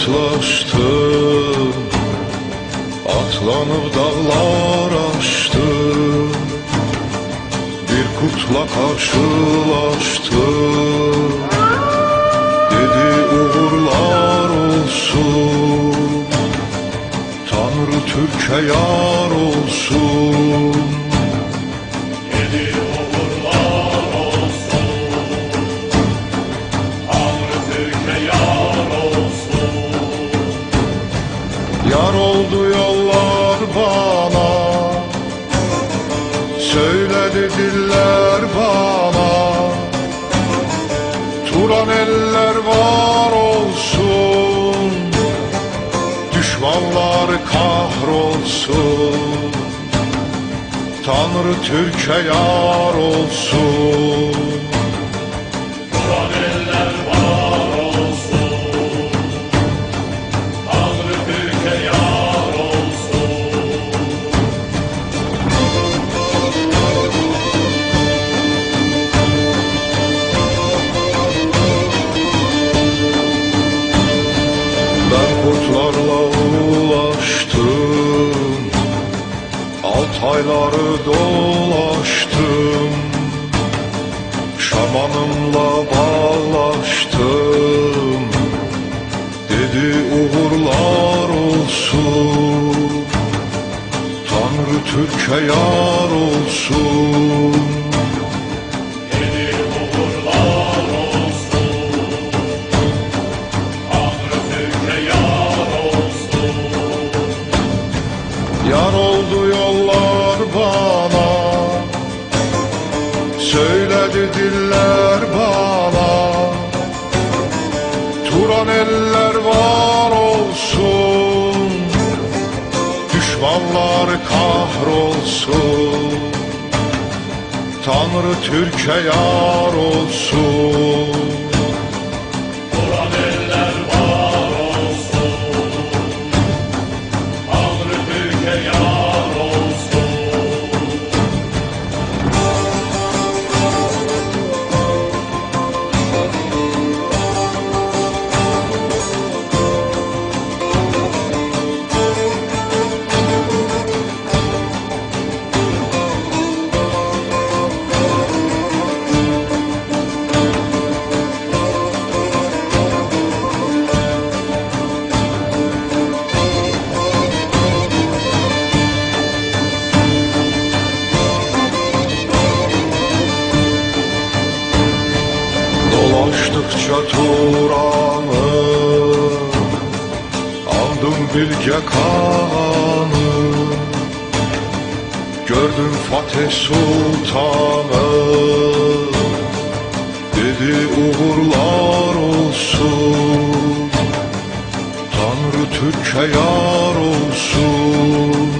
atlaştım Atlanıp dağlar aştım Bir kurtla karşılaştım. Dedi uğurlar olsun Tanrı Türk'e yar olsun Diller bana. Turan eller var olsun Düşmanlar kahrolsun. Tanrı Türk'e yar olsun Ben kurtlarla ulaştım Altayları dolaştım. Şamanımla bağlaştım. Dedi uğurlar olsun. Tanrı Türk'e yar olsun Düşmanlar kahrolsun. Tanrı Türk'e yar olsun Turan'ı Andım Bilge Kağan'ı Gördüm Fatih Sultan'ı Dedi uğurlar olsun. Tanrı Türk'e yar olsun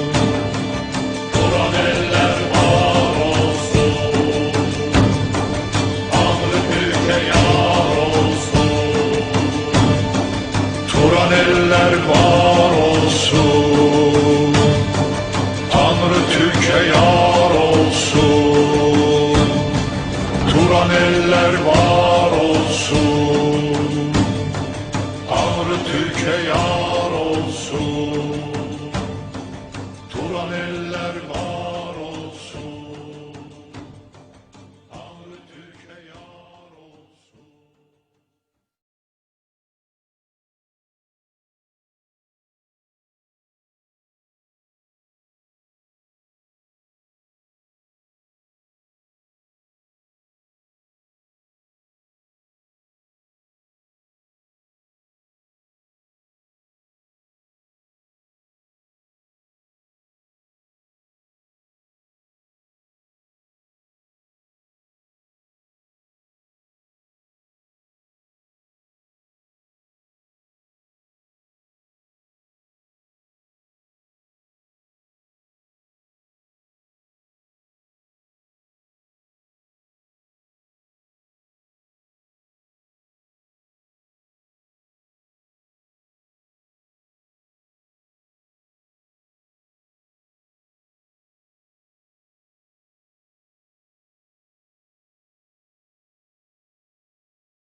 joy.